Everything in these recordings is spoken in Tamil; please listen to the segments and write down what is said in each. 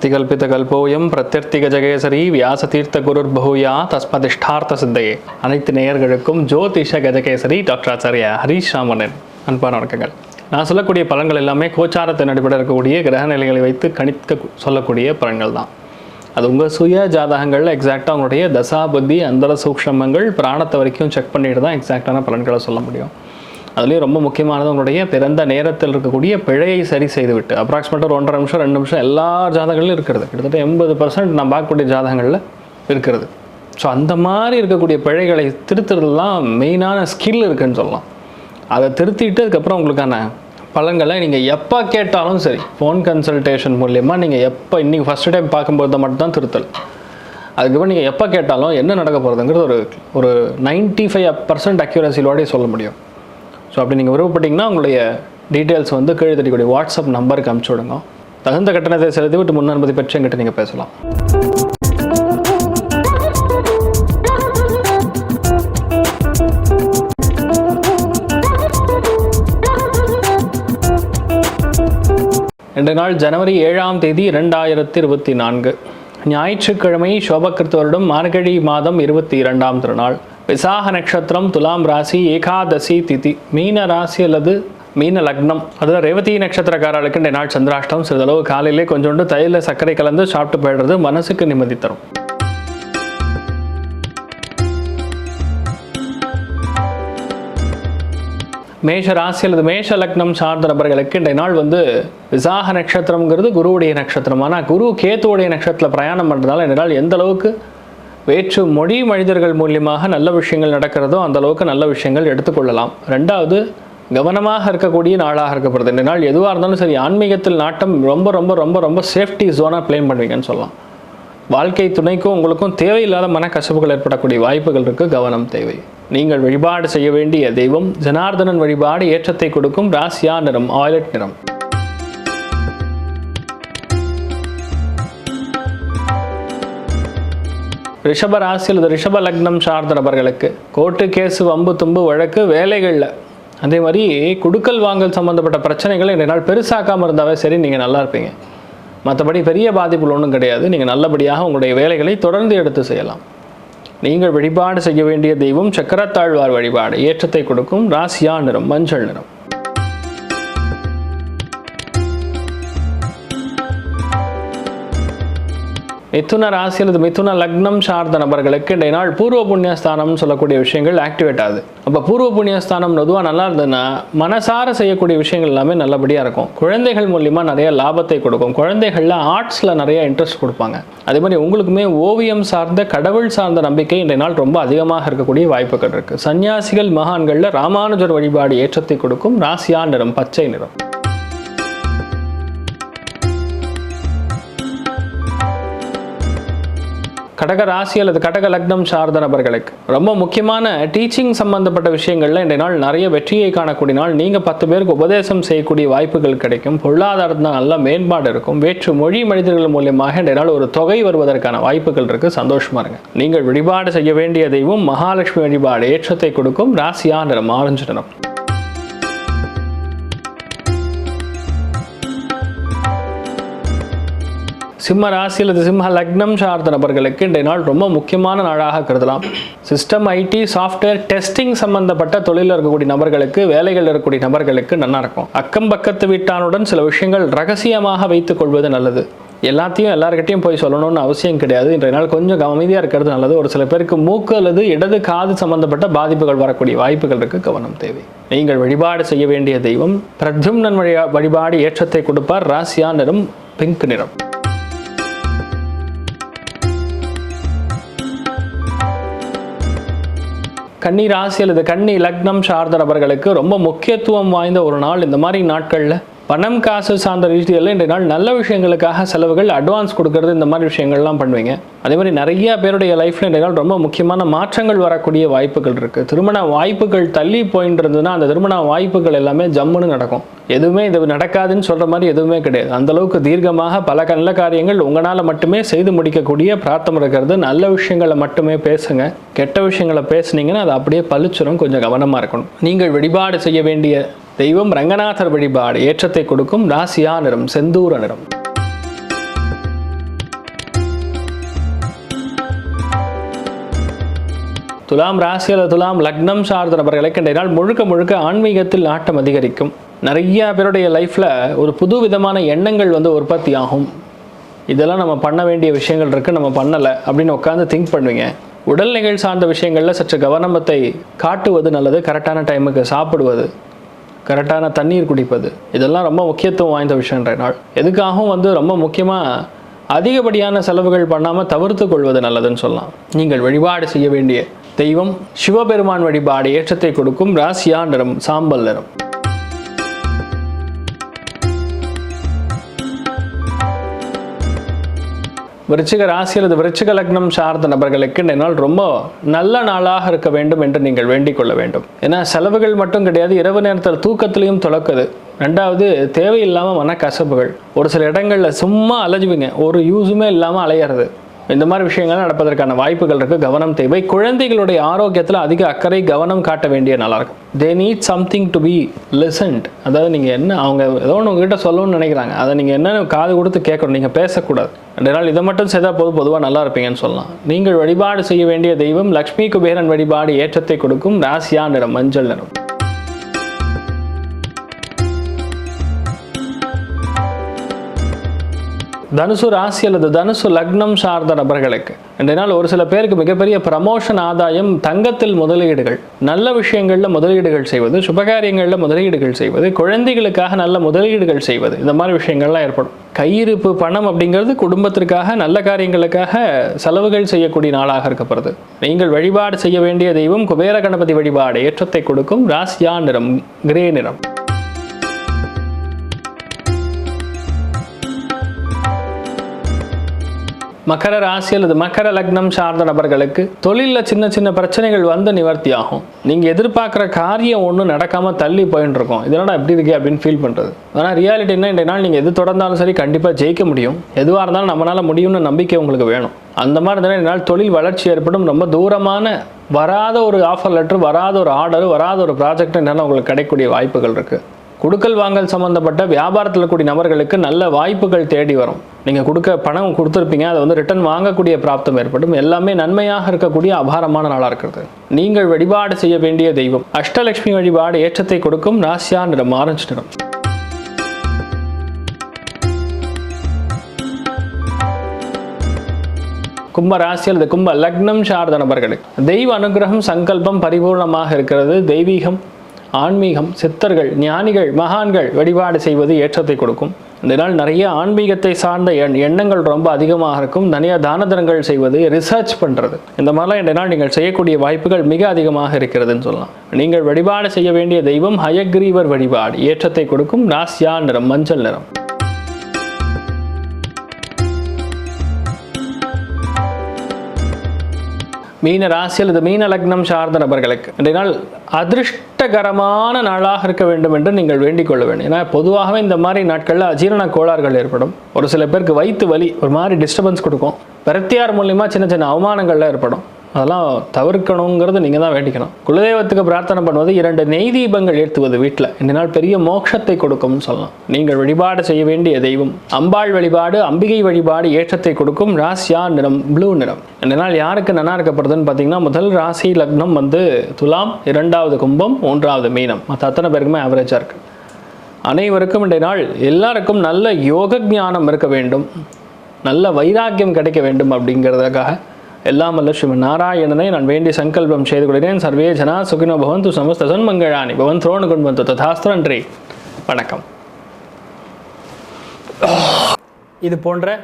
அஸ்திகல்பிதகல்போயம் பிரத்யர்த்திக வியாச வியாசதீர்த்த குருர் பகுயா தஸ்மதிஷ்டார்த்த சித்தையே அனைத்து நேயர்களுக்கும் ஜோதிஷ கஜகேசரி டாக்டர் ஆச்சாரியா ஹரீஷ் ராமனன் அன்பான வணக்கங்கள். நான் சொல்லக்கூடிய பலன்கள் எல்லாமே கோச்சாரத்தின் அடிப்படையில் இருக்கக்கூடிய கிரக நிலைகளை வைத்து கணிக்க சொல்லக்கூடிய பலன்கள் தான். அது உங்கள் சுய ஜாதகங்களில் எக்ஸாக்டாக உங்களுடைய தசா புத்தி அந்தர சூக்ஷமங்கள் பிராணத்தை வரைக்கும் செக் பண்ணிட்டு தான் எக்ஸாக்டான பலன்களை சொல்ல முடியும். அதுலேயும் ரொம்ப முக்கியமானது உங்களுடைய பிறந்த நேரத்தில் இருக்கக்கூடிய பிழையை சரி செய்துவிட்டு அப்ராக்சிமேட்டாக ஒரு ஒன்றரை நிமிஷம் ரெண்டு நிமிஷம் எல்லா ஜாதகங்களிலும் இருக்கிறது. கிட்டத்தட்ட எண்பது பர்சன்ட் நான் பார்க்கக்கூடிய ஜாதகங்களில் இருக்கிறது. ஸோ அந்த மாதிரி இருக்கக்கூடிய பிழைகளை திருத்துறதுலாம் மெயினான ஸ்கில் இருக்குன்னு சொல்லலாம். அதை திருத்திட்டு அதுக்கப்புறம் உங்களுக்கான பலன்களை நீங்கள் எப்போ கேட்டாலும் சரி ஃபோன் கன்சல்டேஷன் மூலயமா நீங்கள் எப்போ இன்றைக்கி ஃபஸ்ட் டைம் பார்க்கும்போது மட்டும்தான் திருத்தல். அதுக்கப்புறம் நீங்கள் எப்போ கேட்டாலும் என்ன நடக்க போகிறதுங்கிறது ஒரு ஒரு நைன்ட்டி ஃபைவ் பர்சன்ட் அக்யூரஸிலோடய சொல்ல முடியும். ஸோ அப்படி நீங்கள் விருப்பப்பட்டீங்கன்னா உங்களுடைய டீட்டெயில்ஸ் வந்து கீழே தெரியக்கூடிய வாட்ஸ்அப் நம்பருக்கு அனுப்பிச்சு விடுங்க. தகுந்த கட்டணத்தை செலுத்தி விட்டு முன் அனுமதி பெற்று எங்கிட்ட நீங்கள் பேசலாம். ரெண்டு நாள் ஜனவரி ஏழாம் தேதி இரண்டாயிரத்தி இருபத்தி நான்கு. ஞாயிற்றுக்கிழமை சோபக்கிருத்த வருடம் மார்கழி மாதம் இருபத்தி இரண்டாம் திருநாள். விசாக நட்சத்திரம் துலாம் ராசி ஏகாதசி திதி மீன ராசி அல்லது மீன லக்னம். அதில் ரேவதி நட்சத்திரக்காரர்களுக்கு இந்த நாள் சந்திராஷ்டம். சிறிதளவு காலையிலே கொஞ்சோண்டு தயிரில் சர்க்கரை கலந்து சாப்பிட்டு போயிடுறது மனசுக்கு நிம்மதி தரும். மேஷ ராசி அல்லது மேஷ லக்னம் சார்ந்த நபர்களுக்கு இன்றைய நாள் வந்து விசாக நட்சத்திரம்ங்கிறது குருவுடைய நட்சத்திரம். ஆனால் குரு கேத்துவுடைய நட்சத்திரத்தில் பிரயாணம் பண்ணுறதுனால இந்த நாள் எந்த அளவுக்கு வேற்று மொழி மனிதர்கள் மூலியமாக நல்ல விஷயங்கள் நடக்கிறதோ அந்த அளவுக்கு நல்ல விஷயங்கள் எடுத்துக்கொள்ளலாம். ரெண்டாவது கவனமாக இருக்கக்கூடிய நாளாக இருக்கப்படுது. இந்த நாள் எதுவாக இருந்தாலும் சரி ஆன்மீகத்தில் நாட்டம் ரொம்ப ரொம்ப ரொம்ப ரொம்ப சேஃப்டி ஜோனாக ப்ளேன் பண்ணுவீங்கன்னு சொல்லலாம். வாழ்க்கை துணைக்கும் உங்களுக்கும் தேவையில்லாத மனக்கசப்புகள் ஏற்படக்கூடிய வாய்ப்புகள் இருக்குது கவனம் தேவை. நீங்கள் வழிபாடு செய்ய வேண்டிய தெய்வம் ஜனார்தனன் வழிபாடு ஏற்றத்தை கொடுக்கும். ராசியா நிறம் ஆய்லட் நிறம். ரிஷப ராசி அல்லது ரிஷப லக்னம் சார்ந்த நபர்களுக்கு கோர்ட்டு கேஸு வம்பு தும்பு வழக்கு வேலைகளில். அதே மாதிரி குடுக்கல் வாங்கல் சம்மந்தப்பட்ட பிரச்சனைகளை இந்த நாள் பெருசாக்காமல் இருந்தாவே சரி நீங்கள் நல்லா இருப்பீங்க. மற்றபடி பெரிய பாதிப்புகள் ஒன்றும் கிடையாது. நீங்கள் நல்லபடியாக உங்களுடைய வேலைகளை தொடர்ந்து எடுத்து செய்யலாம். நீங்கள் வழிபாடு செய்ய வேண்டிய தெய்வம் சக்கரத்தாழ்வார் வழிபாடு. ஏற்றத்தை கொடுக்கும். ராசியா நிறம் மஞ்சள் நிறம். மிதுன ராசி அல்லது மிதுன லக்னம் சார்ந்த நபர்களுக்கு இன்றைய நாள் பூர்வ புண்ணியஸ்தானம்னு சொல்லக்கூடிய விஷயங்கள் ஆக்டிவேட் ஆகுது. அப்போ பூர்வ புண்ணியஸ்தானம் பொதுவாக நல்லா இருந்ததுன்னா மனசார செய்யக்கூடிய விஷயங்கள் எல்லாமே நல்லபடியாக இருக்கும். குழந்தைகள் மூலியமாக நிறைய லாபத்தை கொடுக்கும். குழந்தைகளில் ஆர்ட்ஸில் நிறைய இன்ட்ரெஸ்ட் கொடுப்பாங்க. அதே மாதிரி உங்களுக்குமே ஓவியம் சார்ந்த கடவுள் சார்ந்த நம்பிக்கை இன்றைய நாள் ரொம்ப அதிகமாக இருக்கக்கூடிய வாய்ப்புகள் இருக்குது சன்னியாசிகள் மகான்களில் ராமானுஜர் வழிபாடு ஏற்றத்தை கொடுக்கும். ராசியா நிறம் பச்சை நிறம். கடக ராசி அல்லது கடக லக்னம் சார்ந்த நபர்களுக்கு. ரொம்ப முக்கியமான டீச்சிங் சம்பந்தப்பட்ட விஷயங்கள்ல இன்றைய நாள் நிறைய வெற்றியை காணக்கூடிய நாள். நீங்கள் பத்து பேருக்கு உபதேசம் செய்யக்கூடிய வாய்ப்புகள் கிடைக்கும். பொருளாதாரத்தில் நல்ல மேம்பாடு இருக்கும். வேற்று மொழி மனிதர்கள் மூலியமாக இன்றைய நாள் ஒரு தொகை வருவதற்கான வாய்ப்புகள் இருக்கு. சந்தோஷமா இருங்க. நீங்கள் வழிபாடு செய்ய வேண்டிய தெய்வம் மகாலட்சுமி வழிபாடு ஏற்றத்தை கொடுக்கும். ராசியா நிறம் ஆரஞ்சு நிறம். சிம்ம ராசி அல்லது சிம்ம லக்னம் சார்ந்த நபர்களுக்கு இன்றைய நாள் ரொம்ப முக்கியமான நாளாக கருதலாம். சிஸ்டம் ஐடி சாஃப்ட்வேர் டெஸ்டிங் சம்பந்தப்பட்ட தொழிலில் இருக்கக்கூடிய நபர்களுக்கு வேலைகள் இருக்கக்கூடிய நபர்களுக்கு நல்லா இருக்கும். அக்கம் பக்கத்து வீட்டானுடன் சில விஷயங்கள் ரகசியமாக வைத்துக் கொள்வது நல்லது. எல்லாத்தையும் எல்லாருக்கிட்டையும் போய் சொல்லணும்னு அவசியம் கிடையாது. இன்றைய நாள் கொஞ்சம் அமைதியாக இருக்கிறது நல்லது. ஒரு சில பேருக்கு மூக்கு அல்லது இடது காது சம்பந்தப்பட்ட பாதிப்புகள் வரக்கூடிய வாய்ப்புகள் இருக்கு. கவனம் தேவை. நீங்கள் வழிபாடு செய்ய வேண்டிய தெய்வம். பிரத்யும்னன் வழியா வழிபாடு ஏற்றத்தை கொடுப்பார். ராசியா நிறம் பிங்க் நிறம். கன்னி ராசி அல்லது கன்னி லக்னம் சார்ந்த நபர்களுக்கு ரொம்ப முக்கியத்துவம் வாய்ந்த ஒரு நாள் இந்த மாதிரி நாட்களில். பணம் காசு சார்ந்த ரீதியில் இன்றைய நாள் நல்ல விஷயங்களுக்காக செலவுகள் அட்வான்ஸ் கொடுக்கறது இந்த மாதிரி விஷயங்கள்லாம் பண்ணுவீங்க. அதே மாதிரி நிறைய பேருடைய லைஃப்பில் இன்றைய நாள் ரொம்ப முக்கியமான மாற்றங்கள் வரக்கூடிய வாய்ப்புகள் இருக்குது திருமண வாய்ப்புகள் தள்ளி போயிட்டு இருந்ததுன்னா அந்த திருமண வாய்ப்புகள் எல்லாமே ஜம்முன்னு நடக்கும். எதுவுமே இது நடக்காதுன்னு சொல்கிற மாதிரி எதுவுமே கிடையாது. அந்தளவுக்கு தீர்க்கமாக பல நல்ல காரியங்கள் உங்களால் மட்டுமே செய்து முடிக்கக்கூடிய பிரார்த்தம் இருக்கிறது. நல்ல விஷயங்களை மட்டுமே பேசுங்க. கெட்ட விஷயங்களை பேசுனீங்கன்னா அது அப்படியே பளிச்சிரும். கொஞ்சம் கவனமாக இருக்கணும். நீங்கள் வழிபாடு செய்ய வேண்டிய தெய்வம் ரங்கநாதர் வழிபாடு ஏற்றத்தை கொடுக்கும். ராசியா நிறம் செந்தூர நிறம். துலாம் ராசியில் துலாம் லக்னம் சார்ந்த நபர்களை கண்டினால் முழுக்க முழுக்க ஆன்மீகத்தில் நாட்டம் அதிகரிக்கும். நிறைய பேருடைய லைஃப்பில் ஒரு புது விதமான எண்ணங்கள் வந்து உற்பத்தி ஆகும். இதெல்லாம் நம்ம பண்ண வேண்டிய விஷயங்கள் இருக்குது நம்ம பண்ணலை அப்படின்னு உட்காந்து திங்க் பண்ணுவீங்க. உடல்நிகள் சார்ந்த விஷயங்களில் சற்று கவனமத்தை காட்டுவது நல்லது கரெக்டான டைமுக்கு சாப்பிடுவது கரெக்டான தண்ணீர் குடிப்பது இதெல்லாம் ரொம்ப முக்கியத்துவம் வாய்ந்த விஷயன்ற நாள். எதுக்காகவும் வந்து ரொம்ப முக்கியமாக அதிகப்படியான செலவுகள் பண்ணாமல் தவிர்த்து கொள்வது நல்லதுன்னு சொல்லலாம். நீங்கள் வழிபாடு செய்ய வேண்டிய தெய்வம் சிவபெருமான் வழிபாடு ஏற்றத்தை கொடுக்கும் ராசியா நிறம் சாம்பல் நிறம் விருச்சிக ராசி அல்லது விருச்சிக லக்னம் சார்ந்த நபர்களுக்கு இந்த நாள் ரொம்ப நல்ல நாளாக இருக்க வேண்டும் என்று நீங்கள் வேண்டிக் கொள்ள வேண்டும். ஏன்னா செலவுகள் மட்டும் கிடையாது இரவு நேரத்தில் தூக்கத்திலையும் துளக்குது ரெண்டாவது தேவையில்லாமல் மனக்கசப்புகள். ஒரு சில இடங்களில் சும்மா அலைஞ்சுவீங்க ஒரு யூஸுமே இல்லாமல் அலையிறது. இந்த மாதிரி விஷயங்கள் நடப்பதற்கான வாய்ப்புகள் இருக்குது கவனம் தேவை. குழந்தைகளுடைய ஆரோக்கியத்தில் அதிக அக்கறை கவனம் காட்ட வேண்டிய நல்லா இருக்கும். They need something to be listened அதாவது நீங்கள் என்ன அவங்க ஏதோ ஒன்று உங்ககிட்ட சொல்லணும்னு நினைக்கிறாங்க. அதை நீங்கள் என்னென்னு காது கொடுத்து கேட்கணும். நீங்கள் பேசக்கூடாது. ரெண்டு நாள் இதை மட்டும் செய்தால் போது பொதுவாக நல்லா இருப்பீங்கன்னு சொல்லலாம். நீங்கள் வழிபாடு செய்ய வேண்டிய தெய்வம் லக்ஷ்மி குபேரன் வழிபாடு ஏற்றத்தை கொடுக்கும். ராசியா நிறம் மஞ்சள் நிறம். தனுசு ராசி அல்லது தனுசு லக்னம் சார்ந்த நபர்களுக்கு. இன்றைய நாள் ஒரு சில பேருக்கு மிகப்பெரிய ப்ரமோஷன் ஆதாயம் தங்கத்தில் முதலீடுகள். நல்ல விஷயங்களில் முதலீடுகள் செய்வது சுபகாரியங்களில் முதலீடுகள் செய்வது குழந்தைகளுக்காக நல்ல முதலீடுகள் செய்வது இந்த மாதிரி விஷயங்கள்லாம் ஏற்படும். கையிருப்பு பணம் அப்படிங்கிறது குடும்பத்திற்காக நல்ல காரியங்களுக்காக செலவுகள் செய்யக்கூடிய நாளாக இருக்கப்படுது நீங்கள் வழிபாடு செய்ய வேண்டிய தெய்வம் குபேர கணபதி வழிபாடு ஏற்றத்தை கொடுக்கும். ராசியா நிறம் கிரே நிறம். மகர ராசி அல்லது மகர லக்னம் சார்ந்த நபர்களுக்கு தொழிலில் சின்ன சின்ன பிரச்சனைகள் வந்து நிவர்த்தி ஆகும் நீங்கள் எதிர்பார்க்குற காரியம் ஒன்றும் நடக்காமல் தள்ளி போயின்னு இருக்கும் இதனால் எப்படி இருக்கே அப்படின்னு ஃபீல் பண்ணுறது ஆனால் ரியாலிட்டி என்ன இன்றைய நாள் நீங்கள் எது தொடர்ந்தாலும் சரி கண்டிப்பாக ஜெயிக்க முடியும். எதுவாக இருந்தாலும் நம்மளால் முடியும்னு நம்பிக்கை உங்களுக்கு வேணும். அந்த மாதிரி இருந்தால் என்னால் தொழில் வளர்ச்சி ஏற்படும். ரொம்ப தூரமான வராத ஒரு ஆஃபர் லெட்டர் வராத ஒரு ஆர்டர் வராத ஒரு ப்ராஜெக்ட் என்னால் உங்களுக்கு கிடைக்கக்கூடிய வாய்ப்புகள் இருக்குது கொடுக்கல் வாங்கல் சம்மந்தப்பட்ட வியாபாரத்தில் கூடிய நபர்களுக்கு நல்ல வாய்ப்புகள் தேடி வரும். நீங்கள் கொடுக்க பணம் கொடுத்துருப்பீங்க அதை வந்து ரிட்டர்ன் வாங்கக்கூடிய பிராப்தம் ஏற்படும். எல்லாமே நன்மையாக இருக்கக்கூடிய அபாரமான நாளாக இருக்கிறது. நீங்கள் வழிபாடு செய்ய வேண்டிய தெய்வம். அஷ்டலட்சுமி வழிபாடு ஏற்றத்தை கொடுக்கும். ராசியா நிறம் ஆரஞ்சு நிறம். கும்ப ராசி அல்லது கும்ப லக்னம் சார்ந்த நபர்களுக்கு தெய்வ அனுகிரகம் சங்கல்பம் பரிபூர்ணமாக இருக்கிறது. தெய்வீகம் ஆன்மீகம் சித்தர்கள் ஞானிகள் மகான்கள் வழிபாடு செய்வது ஏற்றத்தை கொடுக்கும். இதனால் நிறைய ஆன்மீகத்தை சார்ந்த எண் எண்ணங்கள் ரொம்ப அதிகமாக இருக்கும். நிறைய தான தனங்கள் செய்வது ரிசர்ச் பண்ணுறது இந்த மாதிரிலாம் இந்த நீங்கள் செய்யக்கூடிய வாய்ப்புகள் மிக அதிகமாக இருக்கிறதுன்னு சொல்லலாம். நீங்கள் வழிபாடு செய்ய வேண்டிய தெய்வம் ஹயக்ரீவர் வழிபாடு ஏற்றத்தை கொடுக்கும். ராசியா நிறம் மஞ்சள் நிறம். மீன ராசி அல்லது மீன லக்னம் சார்ந்த நபர்களுக்கு இன்றைய நாள் அதிர்ஷ்டகரமான நாளாக இருக்க வேண்டும் என்று நீங்கள் வேண்டிக் கொள்ள வேண்டும். ஏன்னா பொதுவாகவே இந்த மாதிரி நாட்களில் அஜீரண கோளாறுகள் ஏற்படும். ஒரு சில பேருக்கு வயிற்று வலி ஒரு மாதிரி டிஸ்டர்பன்ஸ் கொடுக்கும். பிரத்தியார் மூலியமாக சின்ன சின்ன அவமானங்கள்லாம் ஏற்படும். அதெல்லாம் தவிர்க்கணுங்கிறது நீங்கள் தான் வேண்டிக்கணும். குலதெய்வத்துக்கு பிரார்த்தனை பண்ணுவது இரண்டு நெய் தீபங்கள் ஏற்றுவது வீட்டில் இந்த நாள் பெரிய மோட்சத்தை கொடுக்கும்னு சொல்லலாம். நீங்கள் வழிபாடு செய்ய வேண்டிய தெய்வம். அம்பாள் வழிபாடு அம்பிகை வழிபாடு ஏற்றத்தை கொடுக்கும் ராசியா நிறம்? ப்ளூ நிறம். இந்த நாள் யாருக்கு நல்லா இருக்கப்படுதுன்னு பார்த்தீங்கன்னா முதல் ராசி லக்னம் வந்து துலாம் இரண்டாவது கும்பம் மூன்றாவது மீனம். மற்ற அத்தனை பேருக்குமே ஆவரேஜாக இருக்குது அனைவருக்கும் இன்றைய நாள் எல்லாருக்கும் நல்ல யோக ஞானம் இருக்க வேண்டும். நல்ல வைராக்கியம் கிடைக்க வேண்டும் அப்படிங்கிறதுக்காக எல்லாம் வல்ல ஸ்ரீ நாராயணனை நான் வேண்டி சங்கல்பம் செய்து கொள்கிறேன். சர்வே ஜனா சுகினோ பவந்து சமஸ்த சன்மங்களானி பவன் துரோணு குண்பந்து வந்து ததாஸ்து நன்றி வணக்கம். இது போன்ற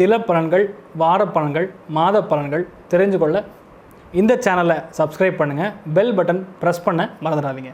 தில பலன்கள் வார பலன்கள் மாத பலன்கள் தெரிஞ்சு கொள்ள இந்த சேனலை சப்ஸ்கிரைப் பண்ணுங்கள் பெல் பட்டன் ப்ரெஸ் பண்ண மறந்துடாதீங்க.